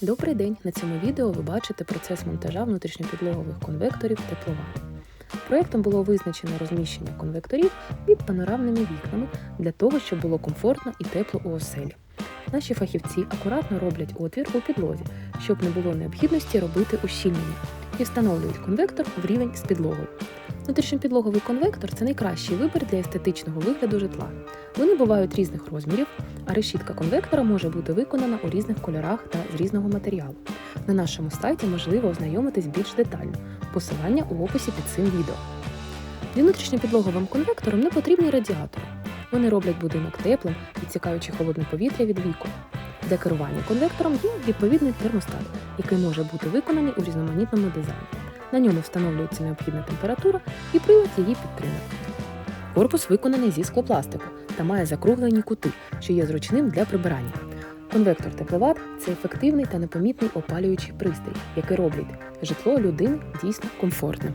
Добрий день! На цьому відео ви бачите процес монтажа внутрішньопідлогових конвекторів теплова. Проєктом було визначено розміщення конвекторів під панорамними вікнами для того, щоб було комфортно і тепло у оселі. Наші фахівці акуратно роблять отвір у підлозі, щоб не було необхідності робити ущільнення, і встановлюють конвектор в рівень з підлогою. Внутрішньопідлоговий конвектор це найкращий вибір для естетичного вигляду житла. Вони бувають різних розмірів, а решітка конвектора може бути виконана у різних кольорах та з різного матеріалу. На нашому сайті можливо ознайомитись більш детально. Посилання у описі під цим відео. Для внутрішньопідлоговим конвектором не потрібні радіатори. Вони роблять будинок теплим, відсікаючи холодне повітря від вікон. Для керування конвектором є відповідний термостат, який може бути виконаний у різноманітному дизайні. На ньому встановлюється необхідна температура і прилад її підтримує. Корпус виконаний зі склопластику та має закруглені кути, що є зручним для прибирання. Конвектор тепловат це ефективний та непомітний опалюючий пристрій, який робить житло людини дійсно комфортним.